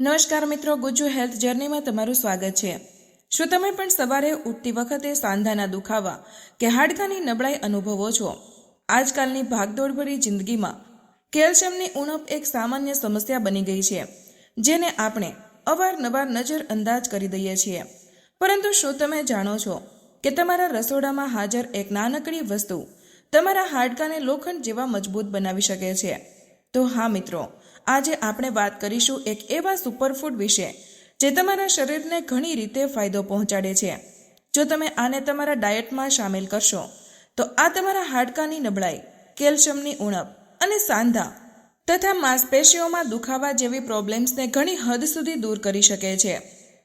નમસ્કાર મિત્રો, ગુજુ હેલ્થ જર્નીમાં તમારું સ્વાગત છે. શું તમે પણ સવારે ઉઠતી વખતે સાંધાના દુખાવા કે હાડકાની નબળાઈ અનુભવો છો? આજકાલની ભાગદોડભરી જિંદગીમાં કેલ્શિયમની ઉણપ એક સામાન્ય સમસ્યા બની ગઈ છે, જેને આપણે અવારનવાર નજર અંદાજ કરી દઈએ છીએ. પરંતુ શું તમે જાણો છો કે તમારા રસોડામાં હાજર એક નાનકડી વસ્તુ તમારા હાડકાને લોખંડ જેવા મજબૂત બનાવી શકે છે? તો હા મિત્રો આજે આપણે વાત કરીશું એક એવા સુપરફૂડ વિશે, જે તમારા શરીરને ઘણી રીતે ફાયદો પહોંચાડે છે. જો તમે આને તમારા ડાયટમાં સામેલ કરશો, તો આ તમારા હાડકાની નબળાઈ, કેલ્શિયમની ઉણપ અને સાંધા તથા માંસપેશીઓમાં દુખાવા જેવી પ્રોબ્લેમ્સને ઘણી હદ સુધી દૂર કરી શકે છે.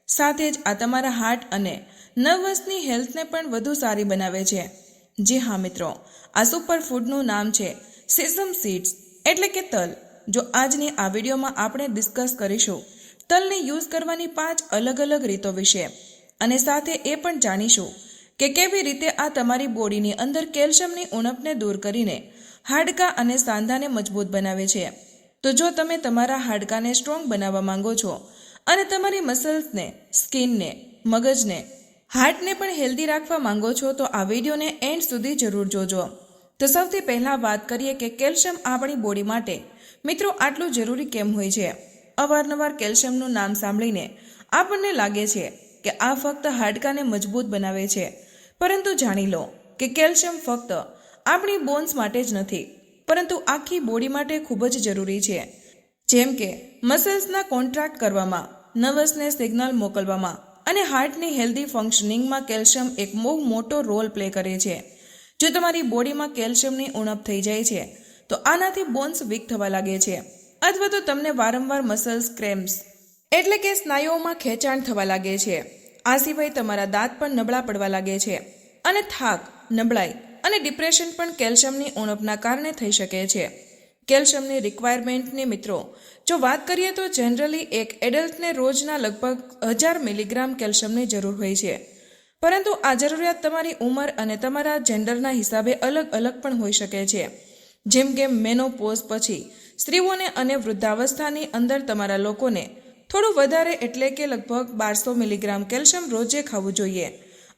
સાથે જ આ તમારા હાર્ટ અને નર્વસની હેલ્થને પણ વધુ સારી બનાવે છે. જી હા મિત્રો, આ સુપરફૂડનું નામ છે સેસમ સીડ્સ, એટલે કે તલ. જો આજની આ વિડીયોમાં આપણે ડિસ્કસ કરીશું તલને યુઝ કરવાની પાંચ અલગ અલગ રીતો વિશે. અને સાથે એ પણ જાણીશું કે કેવી રીતે આ તમારી બોડીની અંદર કેલ્શિયમની ઉણપને દૂર કરીને હાડકાં અને સાંધાને મજબૂત બનાવે છે. તો જો તમે તમારા હાડકાને સ્ટ્રોંગ બનાવવા માંગો છો અને તમારી મસલ્સને સ્કિનને મગજને હાર્ટને પણ હેલ્ધી રાખવા માંગો છો, તો આ વિડીયોને એન્ડ સુધી જરૂર જોજો. તો સૌથી પહેલાં વાત કરીએ કે કેલ્શિયમ આપણી બોડી માટે મિત્રો, આટલું જરૂરી કેમ હોય છે? અવારનવાર કેલ્શિયમનું નામ સાંભળીને આપણને લાગે છે કે આ ફક્ત હાડકાને મજબૂત બનાવે છે. પરંતુ જાણી લો કે કેલ્શિયમ ફક્ત આપણી બોન્સ માટે જ નથી, પરંતુ આખી બોડી માટે ખૂબ જ જરૂરી છે. જેમ કે મસલ્સના કોન્ટ્રાક્ટ કરવામાં, નર્વસને સિગ્નલ મોકલવામાં અને હાર્ટની હેલ્ધી ફંક્શનિંગમાં કેલ્શિયમ એક બહુ મોટો રોલ પ્લે કરે છે. જો તમારી બોડીમાં કેલ્શિયમની ઉણપ થઈ જાય છે તો આનાથી બોન્સ વીક થવા લાગે છે. અથવા તો તમને વારંવાર મસલ્સ, ક્રેમ્સ એટલે કે સ્નાયુઓમાં ખેંચાણ થવા લાગે છે. આ સિવાય તમારા દાંત પણ નબળા પડવા લાગે છે અને થાક, નબળાઈ અને ડિપ્રેશન પણ કેલ્શિયમની ઉણપના કારણે થઈ શકે છે. કેલ્શિયમની રિક્વાયરમેન્ટની મિત્રો, જો વાત કરીએ તો જનરલી એક એડલ્ટને રોજના લગભગ હજાર મિલીગ્રામ કેલ્શિયમની જરૂર હોય છે. પરંતુ આ જરૂરિયાત તમારી ઉંમર અને તમારા જેન્ડરના હિસાબે અલગ અલગ પણ હોઈ શકે છે. જેમ કે મેનોપોઝ પછી, સ્ત્રીઓને અને વૃદ્ધાવસ્થાની અંદર તમારા લોકોને થોડું વધારે એટલે કે લગભગ બારસો મિલીગ્રામ કેલ્શિયમ રોજે ખાવું જોઈએ.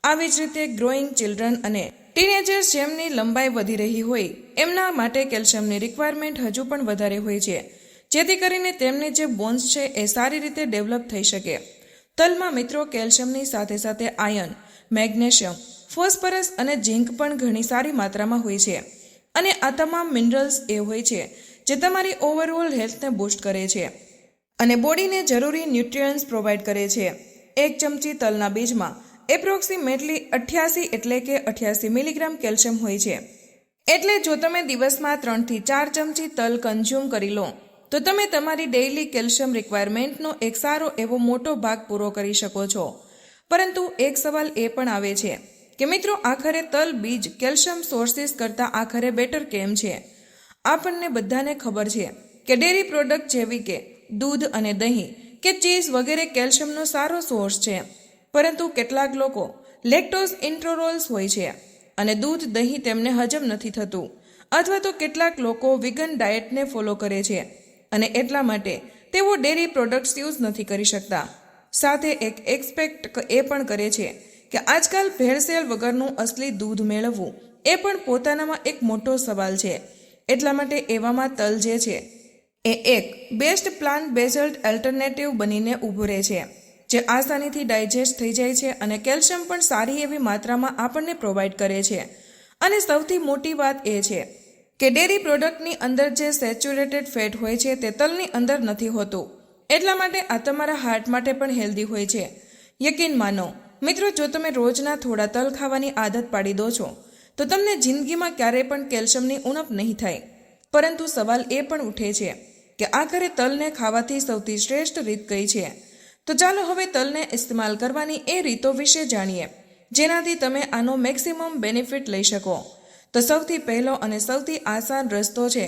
આવી જ રીતે ગ્રોઈંગ ચિલ્ડ્રન અને ટીનેજર્સ જેમની લંબાઈ વધી રહી હોય, એમના માટે કેલ્શિયમની રિક્વાયરમેન્ટ હજુ પણ વધારે હોય છે. જેથી કરીને તેમની જે બોન્સ છે એ સારી રીતે ડેવલપ થઈ શકે. તલમાં મિત્રો, કેલ્શિયમની સાથે સાથે આયર્ન મેગ્નેશિયમ, ફોસ્ફરસ અને ઝીંક પણ ઘણી સારી માત્રામાં હોય છે. અને આ તમામ મિનરલ્સ એ હોય છે, જે તમારી ઓવરઓલ હેલ્થને બૂસ્ટ કરે છે. અને બોડીને જરૂરી ન્યુટ્રિયન્ટ્સ પ્રોવાઈડ કરે છે. એક ચમચી તલના બીજમાં એપ્રોક્સિમેટલી અઠ્યાસી એટલે કે અઠ્યાસી મિલીગ્રામ કેલ્શિયમ હોય છે. એટલે જો તમે દિવસમાં ત્રણથી ચાર ચમચી તલ કન્ઝ્યુમ કરી લો, તો તમે તમારી ડેઇલી કેલ્શિયમ રિક્વાયરમેન્ટનો એક સારો એવો મોટો ભાગ પૂરો કરી શકો છો. પરંતુ એક સવાલ એ પણ આવે છે કે મિત્રો, આખરે તલ, બીજ, કેલ્શિયમ સોર્સિસ કરતાં આખરે બેટર કેમ છે? આપણને બધાને ખબર છે કે ડેરી પ્રોડક્ટ જેવી કે દૂધ અને દહીં કે ચીઝ વગેરે કેલ્શિયમનો સારો સોર્સ છે. પરંતુ કેટલાક લોકો લેક્ટોઝ ઇન્ટ્રોરોલ્સ હોય છે અને દૂધ, દહીં તેમને હજમ નથી થતું. અથવા તો કેટલાક લોકો વિગન ડાયટને ફોલો કરે છે અને એટલા માટે તેઓ ડેરી પ્રોડક્ટ્સ યુઝ નથી કરી શકતા. સાથે એક એક્સપેક્ટ એ પણ કરે છે કે આજકાલ ભેળસેળ વગરનું અસલી દૂધ મેળવવું એ પણ પોતાનામાં એક મોટો સવાલ છે. એટલા માટે એવામાં તલ જે છે એ એક બેસ્ટ પ્લાન્ટ બેઝલ્ટ એલ્ટરનેટિવ બનીને ઊભો રહે છે, જે આસાનીથી ડાયજેસ્ટ થઈ જાય છે અને કેલ્શિયમ પણ સારી એવી માત્રામાં આપણને પ્રોવાઈડ કરે છે. અને સૌથી મોટી વાત એ છે કે ડેરી પ્રોડક્ટની અંદર જે સેચ્યુરેટેડ ફેટ હોય છે તે તલની અંદર નથી હોતું. એટલા માટે આ તમારા હાર્ટ માટે પણ હેલ્ધી હોય છે. યકીન માનો મિત્રો, જો તમે રોજના થોડા તલ ખાવાની આદત પાડી દો છો, તો તમને જિંદગીમાં ક્યારેય પણ કેલ્શિયમની ઉણપ નહીં થાય. પરંતુ સવાલ એ પણ ઉઠે છે કે આખરે તલને ખાવાથી સૌથી શ્રેષ્ઠ રીત કઈ છે? તો ચાલો હવે તલને ઇસ્તેમાલ કરવાની એ રીતો વિશે જાણીએ, જેનાથી તમે આનો મેક્સિમમ બેનિફિટ લઈ શકો. તો સૌથી પહેલો અને સૌથી આસાન રસ્તો છે,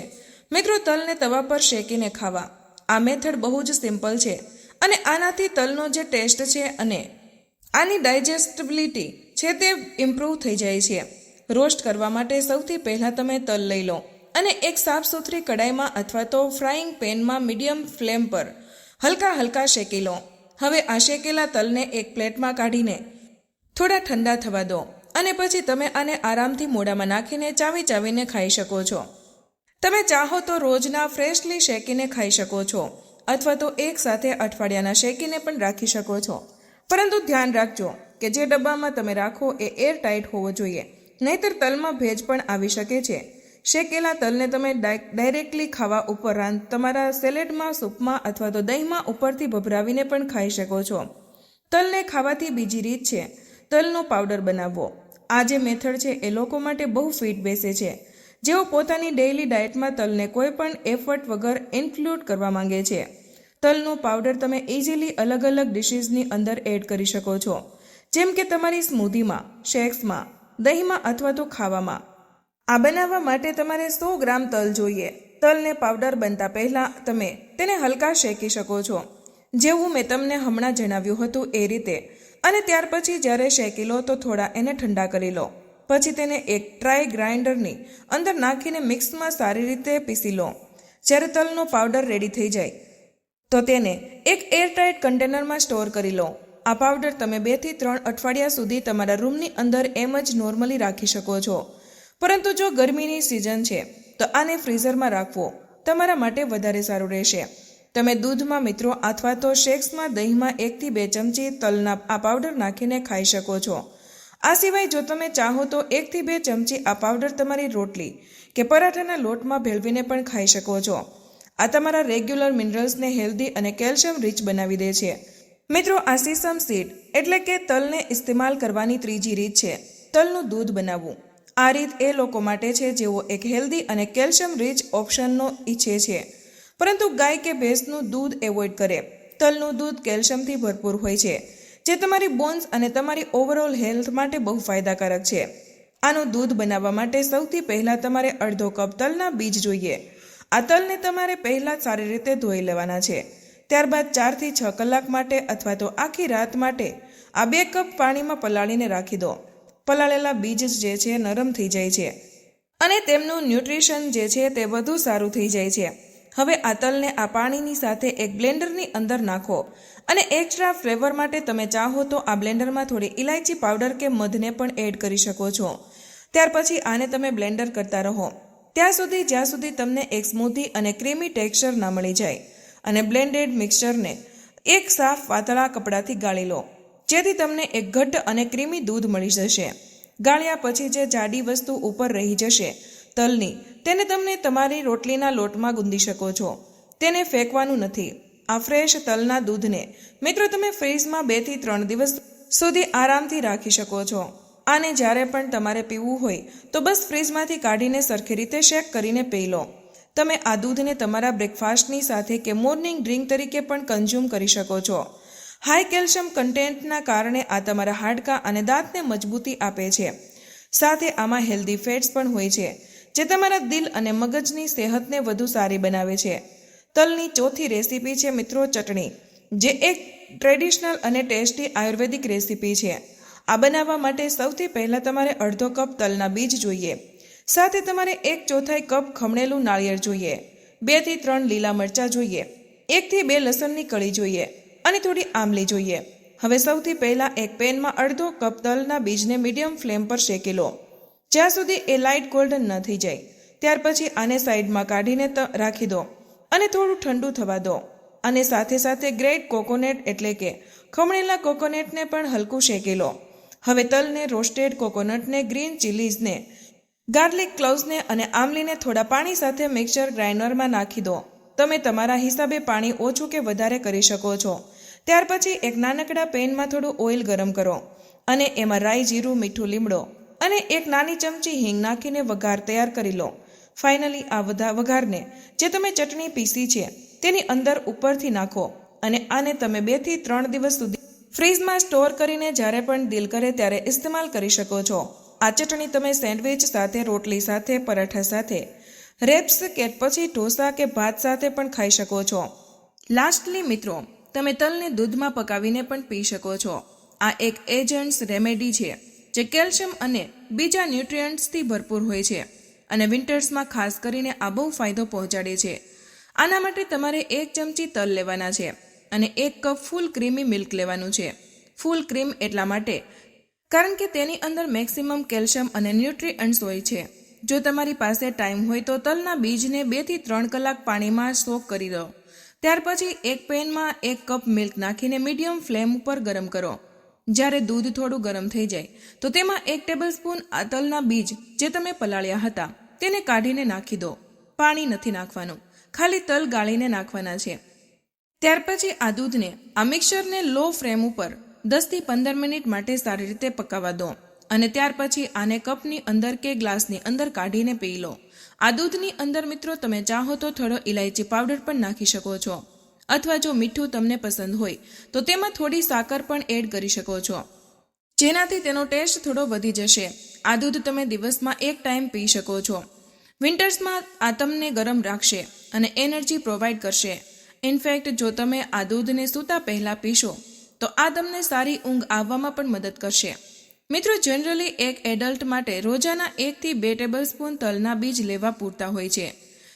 મિત્રો, તલને તવા પર શેકીને ખાવા. આ મેથડ બહુ જ સિમ્પલ છે અને આનાથી તલનો જે ટેસ્ટ છે અને આની ડાયજેસ્ટેબિલિટી છે તે ઇમ્પ્રૂવ થઈ જાય છે. રોસ્ટ કરવા માટે સૌથી પહેલાં તમે તલ લઈ લો અને એક સાફ સુથરી કડાઈમાં અથવા તો ફ્રાઈંગ પેનમાં મીડિયમ ફ્લેમ પર હલકા હલકા શેકી લો. હવે આ શેકેલા તલને એક પ્લેટમાં કાઢીને થોડા ઠંડા થવા દો અને પછી તમે આને આરામથી મોઢામાં નાખીને ચાવી ચાવીને ખાઈ શકો છો. તમે ચાહો તો રોજના ફ્રેશલી શેકીને ખાઈ શકો છો અથવા તો એક સાથે અઠવાડિયાના શેકીને પણ રાખી શકો છો. પરંતુ ધ્યાન રાખજો કે જે ડબ્બામાં તમે રાખો એ એર ટાઈટ હોવો જોઈએ. નહીતર તલમાં ભેજ પણ આવી શકે છે. શેકેલા તલને તમે ડાય- ડાયરેક્ટલી ખાવા ઉપરાંત તમારા સેલેડમાં, સૂપમાં અથવા તો દહીંમાં ઉપરથી ભભરાવીને પણ ખાઈ શકો છો. તલને ખાવાથી બીજી રીત છે. તલનો પાવડર બનાવવો. આ જે મેથડ છે એ લોકો માટે બહુ ફિટ બેસે છે. જેઓ પોતાની ડેઇલી ડાયટમાં તલને કોઈ પણ એફર્ટ વગર ઇન્ક્લુડ કરવા માંગે છે. તલનો પાવડર તમે ઇઝીલી અલગ અલગ ડિશિસની અંદર એડ કરી શકો છો. જેમ કે તમારી સ્મૂધીમાં, શેક્સમાં, દહીંમાં અથવા તો ખાવામાં. આ બનાવવા માટે તમારે સો ગ્રામ તલ જોઈએ. તલને પાવડર બનતા પહેલાં તમે તેને હલકા શેકી શકો છો. જેવું મેં તમને હમણાં જણાવ્યું હતું એ રીતે. અને ત્યાર પછી જ્યારે શેકી લો તો થોડા એને ઠંડા કરી લો. પછી તેને એક ટ્રાય ગ્રાઇન્ડરની અંદર નાખીને મિક્સમાં સારી રીતે પીસી લો. જ્યારે તલનો પાવડર રેડી થઈ જાય તો તેને એક એરટાઇટ કન્ટેનરમાં સ્ટોર કરી લો. આ પાવડર તમે બેથી ત્રણ અઠવાડિયા સુધી તમારા રૂમની અંદર એમ જ નોર્મલી રાખી શકો છો. પરંતુ જો ગરમીની સિઝન છે, તો આને ફ્રીઝરમાં રાખવો તમારા માટે વધારે સારું રહેશે. તમે દૂધમાં મિત્રો અથવા તો શેક્સમાં દહીંમાં એકથી બે ચમચી તલના આ પાવડર નાખીને ખાઈ શકો છો. આ સિવાય જો તમે ચાહો તો એકથી બે ચમચી આ પાવડર તમારી રોટલી કે પરાઠાના લોટમાં ભેળવીને પણ ખાઈ શકો છો. આ તમારા રેગ્યુલર મિનરલ્સને હેલ્ધી અને કેલ્શિયમ રીચ બનાવી દે છે. મિત્રો, આ સીસમ સીડ એટલે કે તલને ઇસ્તેમાલ કરવાની ત્રીજી રીત છે. તલનું દૂધ બનાવવું. આ રીત એ લોકો માટે છે જેઓ એક હેલ્ધી અને કેલ્શિયમ રીચ ઓપ્શનનો ઈચ્છે છે. પરંતુ ગાય કે ભેંસનું દૂધ એવોઇડ કરે. તલનું દૂધ કેલ્શિયમથી ભરપૂર હોય છે, જે તમારી બોન્સ અને તમારી ઓવરઓલ હેલ્થ માટે બહુ ફાયદાકારક છે. આનું દૂધ બનાવવા માટે સૌથી પહેલાં તમારે અડધો કપ તલના બીજ જોઈએ. આ તલને તમારે પહેલાં સારી રીતે ધોઈ લેવાના છે. ત્યારબાદ ચારથી છ કલાક માટે અથવા તો આખી રાત માટે આ બે કપ પાણીમાં પલાળીને રાખી દો. પલાળેલા બીજ જે છે નરમ થઈ જાય છે. અને તેમનું ન્યુટ્રિશન જે છે તે વધુ સારું થઈ જાય છે. હવે આ તલને આ પાણીની સાથે એક બ્લેન્ડરની અંદર નાખો અને એક્સ્ટ્રા ફ્લેવર માટે તમે ચાહો તો આ બ્લેન્ડરમાં થોડી ઇલાયચી પાવડર કે મધને પણ એડ કરી શકો છો. ત્યાર પછી આને તમે બ્લેન્ડર કરતા રહો. ત્યાં સુધી જ્યાં સુધી તમને એક સ્મૂધી અને ક્રીમી ટેક્સચર ના મળી જાય અને બ્લેન્ડેડ મિક્સચરને એક સાફ પાતળા કપડાથી ગાળી લો, જેથી તમને એક ઘટ્ટ અને ક્રીમી દૂધ મળી જશે. ગાળ્યા પછી જે જાડી વસ્તુ ઉપર રહી જશે, તલની, તેને તમને તમારી રોટલીના લોટમાં ગુંદી શકો છો. તેને ફેંકવાનું નથી. આ ફ્રેશ તલના દૂધને મિત્રો તમે ફ્રીઝમાં બેથી ત્રણ દિવસ સુધી આરામથી રાખી શકો છો. આને જ્યારે પણ તમારે પીવું હોય, તો બસ ફ્રીજમાંથી કાઢીને સરખી રીતે શેક કરીને પી લો. તમે આ દૂધને તમારા બ્રેકફાસ્ટની સાથે કે મોર્નિંગ ડ્રિંક તરીકે પણ કન્ઝ્યુમ કરી શકો છો. હાઈ કેલ્શિયમ કન્ટેન્ટના કારણે આ તમારા હાડકાં અને દાંતને મજબૂતી આપે છે. સાથે આમાં હેલ્ધી ફેટ્સ પણ હોય છે, જે તમારા દિલ અને મગજની સેહતને વધુ સારી બનાવે છે. તલની ચોથી રેસીપી છે મિત્રો ચટણી, જે એક ટ્રેડિશનલ અને ટેસ્ટી આયુર્વેદિક રેસીપી છે. આ બનાવવા માટે સૌથી પહેલાં તમારે અડધો કપ તલના બીજ જોઈએ. સાથે તમારે એક ચોથાઈ કપ ખમણેલું નાળિયેર જોઈએ. બેથી ત્રણ લીલા મરચાં જોઈએ. એકથી બે લસણની કળી જોઈએ અને થોડી આમલી જોઈએ. હવે સૌથી પહેલાં એક પેનમાં અડધો કપ તલના બીજને મીડિયમ ફ્લેમ પર શેકી લો જ્યાં સુધી એ લાઇટ ગોલ્ડન ન થઈ જાય, ત્યાર પછી આને સાઈડમાં કાઢીને રાખી દો અને થોડું ઠંડુ થવા દો. અને સાથે સાથે ગ્રેટ કોકોનટ એટલે કે ખમણેલા કોકોનટને પણ હલકું શેકી લો હવે તલને, રોસ્ટેડ કોકોનટને, ગ્રીન ચીલીઝને, ગાર્લિક ક્લોવ્સને અને આમલીને થોડા પાણી સાથે મિક્સર ગ્રાઇન્ડરમાં નાખી દો. તમે તમારા હિસાબે પાણી ઓછું કે વધારે કરી શકો છો. ત્યાર પછી એક નાનકડા પેનમાં થોડું ઓઇલ ગરમ કરો અને એમાં રાઈ જીરું, મીઠું લીમડો અને એક નાની ચમચી હિંગ નાખીને વઘાર તૈયાર કરી લો. ફાઇનલી આ બધા વઘારને, જે તમે ચટણી પીસી છે, તેની અંદર ઉપરથી નાખો અને આને તમે બેથી ત્રણ દિવસ સુધી ફ્રીઝમાં સ્ટોર કરીને જ્યારે પણ દિલ કરે ત્યારે ઇસ્તેમાલ કરી શકો છો. આ ચટણી તમે સેન્ડવિચ સાથે, રોટલી સાથે, પરાઠા સાથે, રેપ્સ કે પછી ઢોસા કે ભાત સાથે પણ ખાઈ શકો છો. લાસ્ટલી મિત્રો, તમે તલને દૂધમાં પકાવીને પણ પી શકો છો. આ એક એજન્ટ્સ રેમેડી છે, જે કેલ્શિયમ અને બીજા ન્યુટ્રિયન્ટ્સથી ભરપૂર હોય છે અને વિન્ટર્સમાં ખાસ કરીને આ બહુ ફાયદો પહોંચાડે છે. આના માટે તમારે એક ચમચી તલ લેવાના છે. અને એક કપ ફૂલ ક્રીમી મિલ્ક લેવાનું છે. ફૂલ ક્રીમ એટલા માટે કારણ કે તેની અંદર મેક્સિમમ કેલ્શિયમ અને ન્યુટ્રીઅન્ટ્સ હોય છે. જો તમારી પાસે ટાઈમ હોય તો તલના બીજને બેથી ત્રણ કલાક પાણીમાં સોક કરી દો. ત્યાર પછી એક પેનમાં એક કપ મિલ્ક નાખીને મીડિયમ ફ્લેમ ઉપર ગરમ કરો. જ્યારે દૂધ થોડું ગરમ થઈ જાય, તો તેમાં એક ટેબલ સ્પૂન આ તલના બીજ જે તમે પલાળ્યા હતા, તેને કાઢીને નાખી દો. પાણી નથી નાખવાનું. ખાલી તલ ગાળીને નાખવાના છે. ત્યાર પછી આ દૂધને આ મિક્સરને લો ફ્લેમ ઉપર દસથી પંદર મિનિટ માટે સારી રીતે પકાવવા દો અને ત્યાર પછી આને કપની અંદર કે ગ્લાસની અંદર કાઢીને પી લો. આ દૂધની અંદર મિત્રો તમે ચાહો તો થોડો ઇલાયચી પાવડર પણ નાખી શકો છો અથવા જો મીઠું તમને પસંદ હોય તો તેમાં થોડી સાકર પણ એડ કરી શકો છો. જેનાથી તેનો ટેસ્ટ થોડો વધી જશે. આ દૂધ તમે દિવસમાં એક ટાઈમ પી શકો છો. વિન્ટર્સમાં આ તમને ગરમ રાખશે અને એનર્જી પ્રોવાઈડ કરશે. ઇનફેક્ટ જો તમે આ દૂધને સૂતા પહેલાં પીશો, તો આ તમને સારી ઊંઘ આવવામાં પણ મદદ કરશે. મિત્રો જનરલી એક એડલ્ટ માટે રોજાના એકથી બે ટેબલ સ્પૂન તલના બીજ લેવા પૂરતા હોય છે.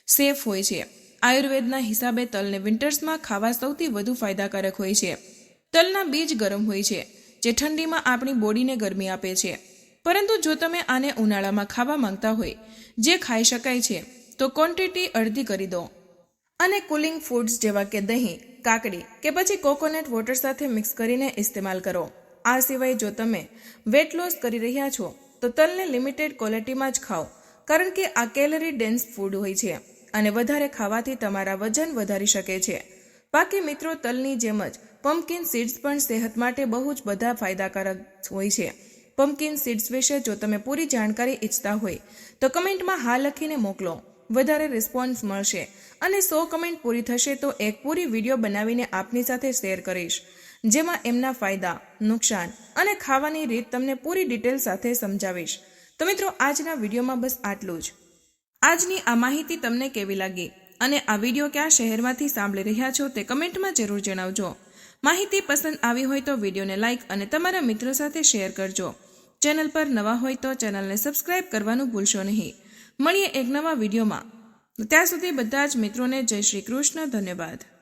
સેફ હોય છે. આયુર્વેદના હિસાબે તલને વિન્ટર્સમાં ખાવા સૌથી વધુ ફાયદાકારક હોય છે. તલના બીજ ગરમ હોય છે, જે ઠંડીમાં આપણી બોડીને ગરમી આપે છે. પરંતુ જો તમે આને ઉનાળામાં ખાવા માંગતા હોય, જે ખાઈ શકાય છે, તો ક્વોન્ટિટી અડધી કરી દો. અને કુલિંગ ફૂડ્સ જેવા કે દહીં, કાકડી કે પછી કોકોનટ વોટર સાથે મિક્સ કરીને ઇસ્તેમાલ કરો. આ સિવાય જો તમે વેટ લોસ કરી રહ્યા છો, તો તલને લિમિટેડ ક્વોલિટીમાં જ ખાઓ, કારણ કે આ કેલરી ડેન્સ ફૂડ હોય છે અને વધારે ખાવાથી તમારા વજન વધારી શકે છે. બાકી મિત્રો, તલની જેમ જ પમ્પકિન સીડ્સ પણ સેહત માટે બહુ જ બધા ફાયદાકારક હોય છે. પમ્પકિન સીડ્સ વિશે જો તમે પૂરી જાણકારી ઈચ્છતા હોય, તો કમેન્ટમાં હા લખીને મોકલો. વધારે રિસ્પોન્સ મળશે. અને સો કમેન્ટ પૂરી થશે તો એક પૂરી વીડિયો બનાવીને આપની સાથે શેર કરીશ. જેમાં એમના ફાયદા, નુકસાન અને ખાવાની રીત તમને પૂરી ડિટેલ સાથે સમજાવીશ. તો મિત્રો, આજના વિડીયોમાં બસ આટલું જ. આજની આ માહિતી તમને કેવી લાગી? અને આ વીડિયો કયા શહેરમાંથી સાંભળી રહ્યા છો તે કમેન્ટમાં જરૂર જણાવજો. માહિતી પસંદ આવી હોય તો વિડીયોને લાઇક અને તમારા મિત્રો સાથે શેર કરજો. ચેનલ પર નવા હોય તો ચેનલને સબસ્ક્રાઇબ કરવાનું ભૂલશો નહીં. મળીએ એક નવા વિડીયોમાં. ત્યાં સુધી બધા જ મિત્રોને જય શ્રી કૃષ્ણ ધન્યવાદ.